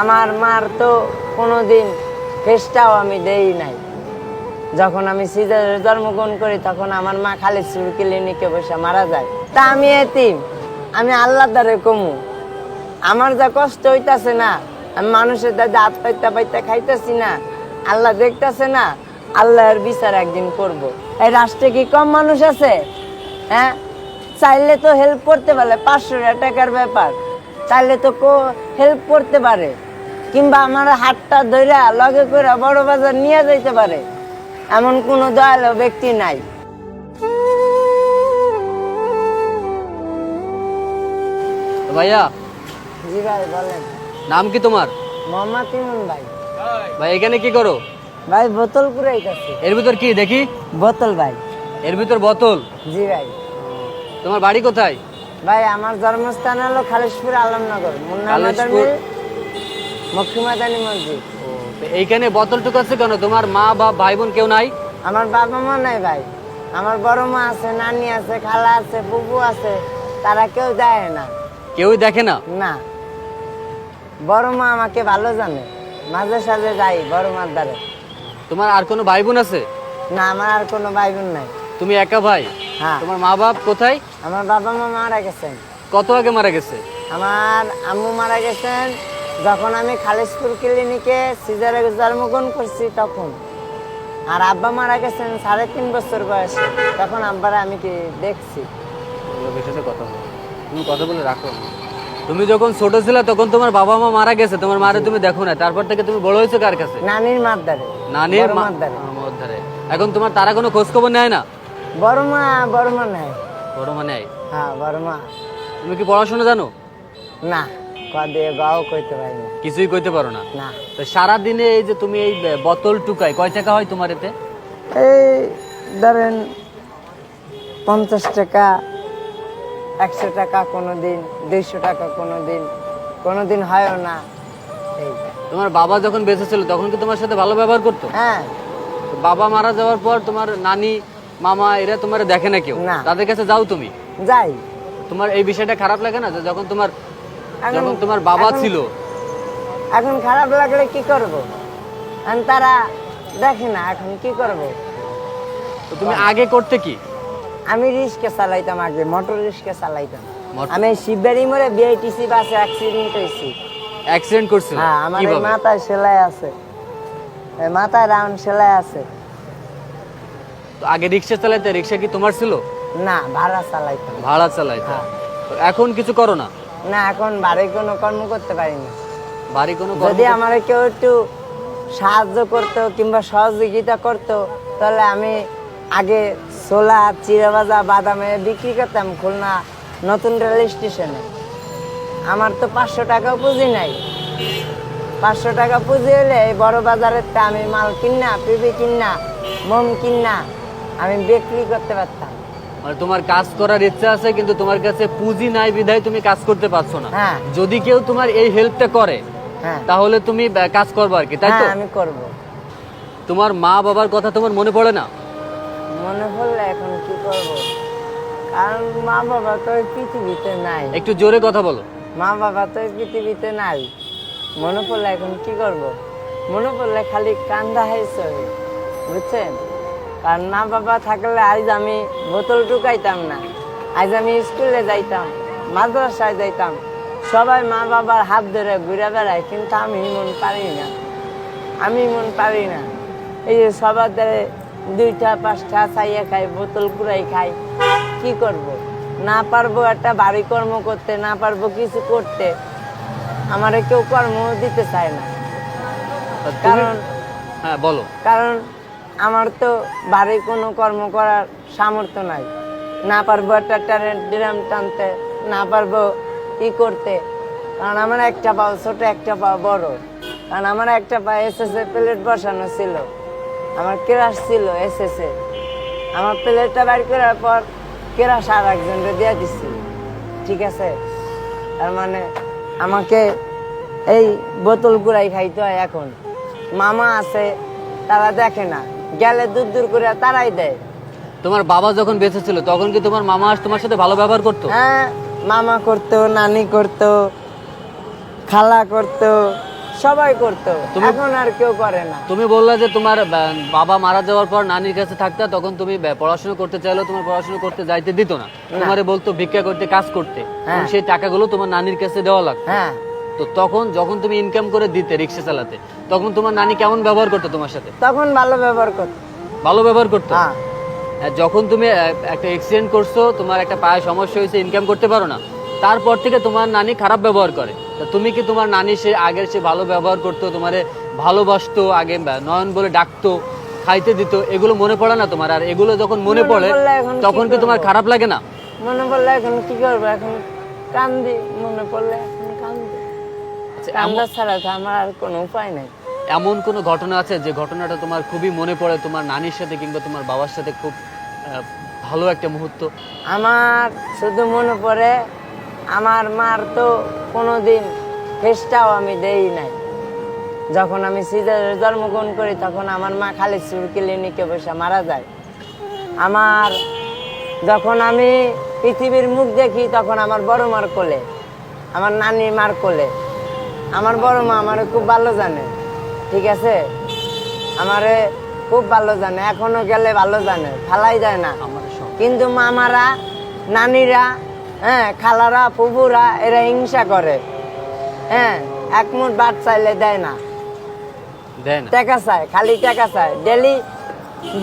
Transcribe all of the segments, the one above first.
আমার মার তো কোনোদিন ফেসটাও আমি দেই নাই। যখন আমি সিজারে জন্মগ্রহণ করি, তখন আমার মা খালি খালিদপুর ক্লিনিকে বসে মারা যায়। তা আমি এতিম, আমি আল্লাহ দ্বারে কমু। আমার যা কষ্ট হইতাছে না, আমি মানুষের দাদা হাত পাইতা পাইতে খাইতেছি না, আল্লাহ দেখতাছে না, আল্লাহর বিচার একদিন করব। এই রাষ্ট্রে কি কম মানুষ আছে? হ্যাঁ? চাইলে তো হেল্প করতে পারে পাঁচশো টাকার ব্যাপার। চাইলে তো কো হেল্প করতে পারে। কিংবা আমার হাতটা ধইরা লগে করে বড় বাজার নিয়ে যাইতে পারে। এমন কোনো দয়ালু ব্যক্তি নাই। ভাইয়া জি ভাই বলেন। নাম কি তোমার? মোহাম্মদ ইমন ভাই। ভাই এখানে কি করো? ভাই বোতল কুড়াইতেছে এর ভিতর কি দেখি? বোতল ভাই। এর ভিতর বোতল? জি ভাই। তোমার বাড়ি কোথায়? ভাই আমার জন্মস্থান হলো খালিশপুর আলমনগর খালিশপুর? মক্ষিমাদানি মসজিদ। এইখানে বোতল টুকাচ্ছে কেন? তোমার মা বা ভাই বোন কেউ নাই? আমার বাবা মা নাই ভাই। আমার বড় মা আছে নানি আছে খালা আছে বুবু আছে তারা কেউ দেয় না। কেউ দেখে না? না। বড় মা আমাকে ভালো জানে। মাঝে সাঝে যাই বড় মার দ্বারে। তোমার আর কোনো ভাই বোন আছে? না আমার আর কোনো ভাই বোন নাই। তুমি একা ভাই? হ্যাঁ। তোমার মা বাপ কোথায়? আমার বাবা মা মারা গেছেন। কত আগে মারা গেছে? আমার আম্মু মারা গেছেন যখন আমি খালিশপুর ক্লিনিকে সিজারে জন্মগ্রহণ করছি তখন। আর আব্বা মারা গেছেন সাড়ে তিন বছর বয়সে। তখন আব্বারা আমি কি দেখছি? কথা বলো। তুমি কথা বলে রাখো তুমি যখন ছোট ছিলে তখন তোমার বাবা মা মারা গেছে। তোমার মারে তুমি দেখো না। তারপর থেকে তুমি বড় হয়েছো কার কাছে? নানির মার দ্বারে নানির ধারে। এখন তোমার তারা কোনো খোঁজ খবর নেয় না? বড় মা বড় মা নাই? বড় মা হ্যাঁ বড় মা তুমি কি পড়াশোনা জানো? না কদে গাও কইতে পারি না। কিছুই কইতে পারো না? না। তো সারা দিনে এই যে তুমি এই বোতল টুকাই কয় টাকা হয় তোমার এতে? এই ধরেন পঞ্চাশ টাকা একশো টাকা কোনো দিন দুইশো টাকা কোনো দিন কোনো দিন হয়ও না। তোমার বাবা যখন বেঁচে ছিল তখন কি তোমার সাথে ভালো ব্যবহার করতো? হ্যাঁ। বাবা মারা যাওয়ার পর তোমার নানি মামা এরা তোমার দেখে না কেউ। না। তাদের কাছে যাও তুমি। যাই। তোমার এই বিষয়টা খারাপ লাগে না? যে যখন তোমার এখন- যখন তোমার বাবা এখন- ছিল। এখন খারাপ লাগলে কি করব? এখন তারা দেখে না এখন কি করব? তো তুমি আগে করতে কি? আমি রিক্সা চালাইতাম আগে মোটর রিক্সা চালাইতাম। মোটর- আমি শিববাড়ি মোড়ে বিআইটিসি বাসে অ্যাক্সিডেন্ট হয়েছি অ্যাক্সিডেন্ট করছিল? হ্যাঁ আমার এই কীভাবে? মাথায় সেলাই আছে। এই মাথায় রাউন্ড সেলাই আছে। তো আগে রিক্সা চালাইতে রিক্সা কি তোমার ছিল? না ভাড়া চালাইতাম ভাড়া চালাইতে। হ্যাঁ। তো এখন কিছু করো না? না এখন বাড়ি কোনো কর্ম করতে পারি না। বাড়ি কোনো কর্ম যদি আমার কেউ একটু সাহায্য করতো কিংবা সহযোগিতা করতো তাহলে আমি আগে ছোলা চিড়াভাজা বাদামে বিক্রি করতাম খুলনা নতুন রেল স্টেশনে। আমার তো পাঁচশো টাকাও পুঁজি নাই। পাঁচশো টাকা পুঁজি হলে এই বড় বাজারের আমি মাল কিনা পিবি কিনা মোম কিনা আমি বিক্রি করতে পারতাম। মানে তোমার কাজ করার ইচ্ছা আছে কিন্তু তোমার কাছে পুঁজি নাই বিধায় তুমি কাজ করতে পারছ না। হ্যাঁ। যদি কেউ তোমার এই হেল্পটা করে হ্যাঁ। তাহলে তুমি আহ, কাজ করবে আর কি তাই তো? হ্যাঁ আমি করব। তোমার মা বাবার কথা তোমার মনে পড়ে না? মনে পড়লে এখন কি করব? কারণ মা বাবা তো এই পৃথিবীতে নাই। একটু জোরে কথা বলো। মা বাবা তো এই পৃথিবীতে নাই। মনে পড়লে এখন কি করব? মনে পড়লে খালি কান্দা হয়েছে। বুঝছেন? কারণ মা বাবা থাকলে আজ আমি বোতল টুকাইতাম না। আজ আমি স্কুলে যাইতাম মাদ্রাসায় যাইতাম। সবাই মা বাবার হাত ধরে ঘুরে বেড়ায় কিন্তু আমি মন পারি না। আমি মন পারি না। এই যে সবার ধরে দুইটা পাঁচটা চাইয়া খাই বোতল কুড়াই খাই কি করব। না পারব একটা বাড়ি কর্ম করতে না পারব কিছু করতে। আমারে কেউ কর্ম দিতে চায় না। কারণ হ্যাঁ বলো। কারণ আমার তো বাড়ি কোনো কর্ম করার সামর্থ্য নাই। না পারব একটা ড্রাম টানতে, না পারব ই করতে। কারণ আমার একটা পাও ছোট, একটা পাও বড়। কারণ আমার একটা পা এসএসএ প্লেট বসানো ছিল। আমার কেরাস ছিল এসএসএ আমার প্লেটটা বাড়ি করার পর কেরাস আর একজনকে দিয়ে দিচ্ছি ঠিক আছে? তার মানে আমাকে এই বোতল গুড়াই খাইতে হয় এখন। মামা আছে, তারা দেখে না। গেলে দূর দূর করে তারাই দেয়। তোমার বাবা যখন বেঁচে ছিল তখন কি তোমার মামা আস তোমার সাথে ভালো ব্যবহার করতো? হ্যাঁ মামা করতো নানি করতো খালা করতো সবাই করতো। তুমি- এখন আর কেউ করে না। তুমি বললা যে তোমার বাবা মারা যাওয়ার পর নানির কাছে থাকতে তখন তুমি পড়াশোনা করতে চাইলেও তোমার পড়াশোনা করতে যাইতে দিত না। তোমারে বলতো ভিক্ষা করতে কাজ করতে। হ্যাঁ। সেই টাকাগুলো তোমার নানির কাছে দেওয়া লাগতো। হ্যাঁ। তো তখন যখন তুমি ইনকাম করে দিতে রিক্সা চালাতে তখন তোমার নানি কেমন ব্যবহার করতো তোমার সাথে? তখন ভালো ব্যবহার করতো। ভালো ব্যবহার করতো? হ্যাঁ। যখন তুমি একটা অ্যাক্সিডেন্ট করছ তোমার একটা পায়ে সমস্যা হয়েছে ইনকাম করতে পারো না তারপর থেকে তোমার নানি খারাপ ব্যবহার করে। তা তুমি কি তোমার নানি সে আগের সে ভালো ব্যবহার করতো তোমারে ভালোবাসতো আগে নয়ন বলে ডাকতো খাইতে দিত এগুলো মনে পড়ে না তোমার? আর এগুলো যখন মনে পড়ে তখন কি তোমার খারাপ লাগে না? মনে পড়লে এখন কি করব? এখন কান্দি মনে পড়লে। এমন- ছাড়া তো আমার আর কোনো উপায় নাই। এমন কোনো ঘটনা আছে যে ঘটনাটা তোমার খুবই মনে পড়ে তোমার নানির সাথে কিংবা তোমার বাবার সাথে খুব ভালো একটা মুহূর্ত? আমার শুধু মনে পড়ে আমার মার তো কোনোদিন ফেসটাও আমি দেই নাই। যখন আমি সিজারে জন্মগ্রহণ করি তখন আমার মা খালি সুর ক্লিনিকে বসে মারা যায়। আমার যখন আমি পৃথিবীর মুখ দেখি তখন আমার বড় মার কোলে আমার নানি মার কোলে। আমার বড় মা আমারে খুব ভালো জানে ঠিক আছে? আমারে খুব ভালো জানে এখনও গেলে ভালো জানে ফালাই যায় না। কিন্তু মামারা নানিরা হ্যাঁ খালারা ফুবুরা এরা হিংসা করে হ্যাঁ এক মুঠ ভাত চাইলে দেয় না। দেয় না। টাকা চায় খালি টাকা চায়। ডেলি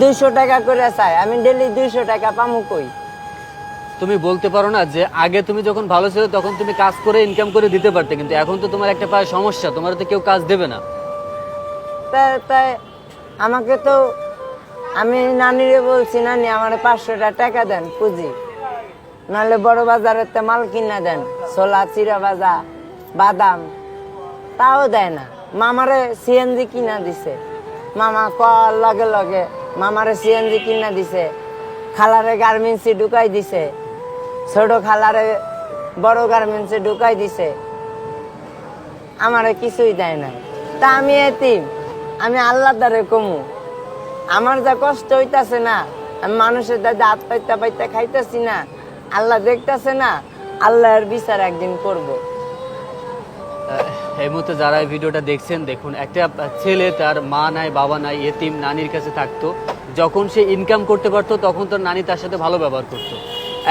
দুইশো টাকা করে চায়। আমি ডেলি দুইশো টাকা পামু কই? তুমি বলতে পারো না যে আগে তুমি যখন ভালো ছিল তখন তুমি কাজ করে ইনকাম করে দিতে পারতে, কিন্তু এখন তো তোমার একটা পায়ে সমস্যা, তোমার তো কেউ কাজ দেবে না। তাই তাই আমাকে তো আমি নানিরে বলছি, নানি, আমার পাঁচশোটা টাকা দেন পুঁজি। নাহলে বড় বাজারের তে মাল কিনা দেন, ছোলা চিরা ভাজা, বাদাম। তাও দেয় না। মামারে সিএনজি কিনা দিছে। মামা কল লগে লগে মামারে সিএনজি কিনা দিছে। খালারে গার্মেন্টসে ঢুকাই দিছে। ছোট খালারে বড় গার্মেন্টসে ঢুকাই দিছে। আমারে কিছুই দেয় না তা আমি এতিম, আমি আল্লাহ দ্বারে কমু। আমার যা কষ্ট হইতাছে না, আমি মানুষের দাদা হাত পাইতে পাইতে খাইতেছি না, আল্লাহ দেখতাছে না, আল্লাহর বিচার একদিন করব। এই মুহূর্তে যারা এই ভিডিওটা দেখছেন, দেখুন, একটা ছেলে তার মা নাই, বাবা নাই, এতিম, নানির কাছে থাকতো। যখন সে ইনকাম করতে পারতো, তখন তার নানি তার সাথে ভালো ব্যবহার করতো।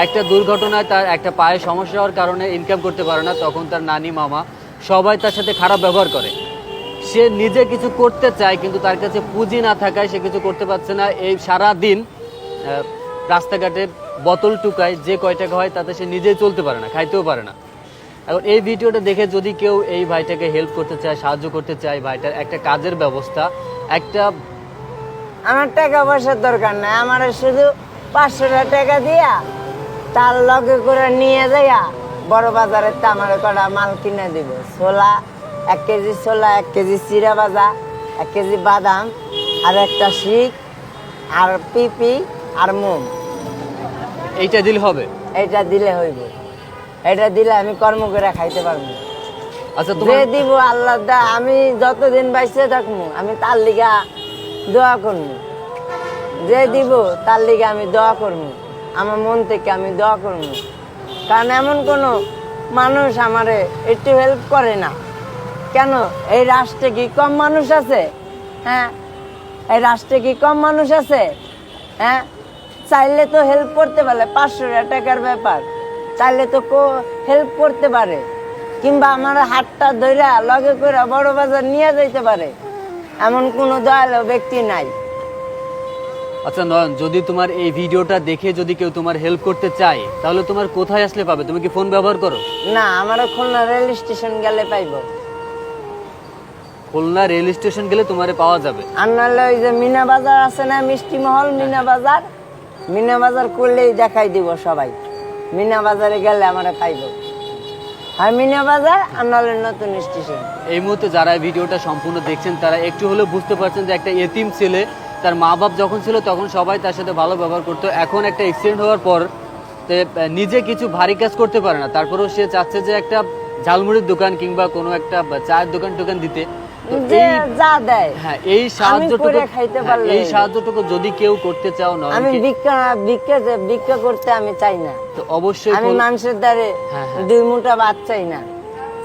একটা দুর্ঘটনায় তার একটা পায়ে সমস্যা হওয়ার কারণে ইনকাম করতে পারে না, তখন তার নানি, মামা সবাই তার সাথে খারাপ ব্যবহার করে। সে নিজে কিছু করতে চায়, কিন্তু তার কাছে পুঁজি না থাকায় সে কিছু করতে পারছে না। এই সারা দিন রাস্তাঘাটে বোতল টুকায় যে কয় টাকা হয় তাতে সে নিজেই চলতে পারে না, খাইতেও পারে না। এখন এই ভিডিওটা দেখে যদি কেউ এই ভাইটাকে হেল্প করতে চায়, সাহায্য করতে চায়, ভাইটার একটা কাজের ব্যবস্থা, একটা আমার টাকা পয়সার দরকার নাই, আমার শুধু পাঁচশো টাকা দিয়া তার লগে করে নিয়ে যাইয়া বড় বাজারে তো আমার কটা মাল কিনে দিব। ছোলা এক কেজি ছোলা এক কেজি চিরা ভাজা এক কেজি বাদাম আর একটা শিক আর পিপি আর মোম। এইটা দিলে হবে? এটা দিলে হইব। এটা দিলে আমি কর্ম করে খাইতে পারব। আচ্ছা যে দিব আল্লাহ দা আমি যতদিন বাইসে থাকব আমি তার লিগা দোয়া করব যে দিব তার লিগা আমি দোয়া করব আমার মন থেকে আমি দোয়া করব। কারণ এমন কোনো মানুষ আমারে একটু হেল্প করে না। কেন? এই রাষ্ট্রে কি কম মানুষ আছে? হ্যাঁ? এই রাষ্ট্রে কি কম মানুষ আছে? হ্যাঁ? চাইলে তো হেল্প করতে পারে পাঁচশো টাকার ব্যাপার। চাইলে তো কো হেল্প করতে পারে। কিংবা আমার হাতটা ধইরা লগে করে বড় বাজার নিয়ে যাইতে পারে। এমন কোনো দয়ালু ব্যক্তি নাই। আচ্ছা নয়ন যদি তোমার এই ভিডিওটা দেখে যদি কেউ তোমার হেল্প করতে চায় তাহলে তোমার কোথায় আসলে পাবে? তুমি কি ফোন ব্যবহার করো? না আমার খুলনা রেল স্টেশন গেলে পাইবো। খুলনা রেল স্টেশন গেলে তোমারে পাওয়া যাবে। আর নাহলে ওই যে মিনা বাজার আছে না মিষ্টি মহল মিনা বাজার? মিনা বাজার করলেই দেখাই দিব সবাই। মিনা বাজারে গেলে আমরা পাইব। আর মিনা বাজার আর নাহলে নতুন স্টেশন এই মুহূর্তে যারা ভিডিওটা সম্পূর্ণ দেখছেন তারা একটু হলেও বুঝতে পারছেন যে একটা এতিম ছেলে তার মা বাপ যখন ছিল তখন সবাই তার সাথে ভালো ব্যবহার করতো। এখন একটা অ্যাক্সিডেন্ট হওয়ার পর নিজে কিছু ভারী কাজ করতে পারে না। তারপরেও সে চাচ্ছে যে একটা ঝালমুড়ির দোকান কিংবা কোনো একটা চায়ের দোকান টোকান দিতে। যে দেয়। হ্যাঁ এই সাহায্যটুকু খাইতে হ্যাঁ, পারলে এই সাহায্যটুকু যদি কেউ করতে চাও আমি ভিক্ষা ভিক্ষা ভিক্ষা করতে আমি চাই না। তো অবশ্যই আমি মানুষের দ্বারে হ্যাঁ। দুই মুঠা ভাত চাই না।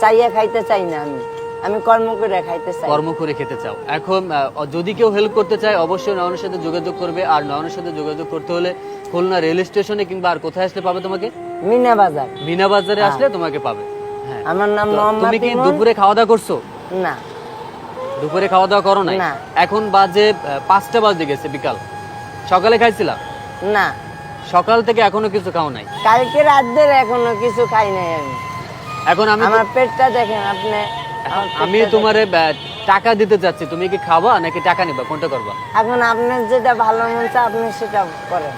চাইয়া খাইতে চাই না আমি। আমি কর্ম করে খাইতে চাই। কর্ম করে খেতে চাও। এখন যদি কেউ হেল্প করতে চায় অবশ্যই নয়নের সাথে যোগাযোগ করবে। আর নয়নের সাথে যোগাযোগ করতে হলে খুলনা রেল স্টেশনে কিংবা আর কোথায় আসলে পাবে তোমাকে? মিনা বাজার। মিনা বাজারে আসলে তোমাকে পাবে। হ্যাঁ। আমার নাম মোহাম্মদ তুমি কি দুপুরে খাওয়া দাওয়া করছ? না। দুপুরে খাওয়া দাওয়া করো নাই? না। এখন বাজে পাঁচটা বাজে গেছে বিকাল। সকালে খাইছিলা? না। সকাল থেকে এখনও কিছু খাও নাই? কালকে রাত ধরে এখনও কিছু খাই নাই আমি। এখন আমি আমার পেটটা দেখেন আপনি আমি তোমারে টাকা দিতে চাচ্ছি তুমি কি খাবা নাকি টাকা নিবা? কোনটা করবা? এখন আপনার যেটা ভালো মন চায় আপনি সেটা করেন।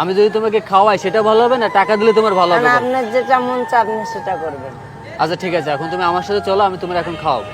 আমি যদি তোমাকে খাওয়াই সেটা ভালো হবে না টাকা দিলে তোমার ভালো হবে আপনার যেটা মন চায় আপনি সেটা করবেন। আচ্ছা ঠিক আছে। এখন তুমি আমার সাথে চলো আমি তোমার এখন খাওয়াবো।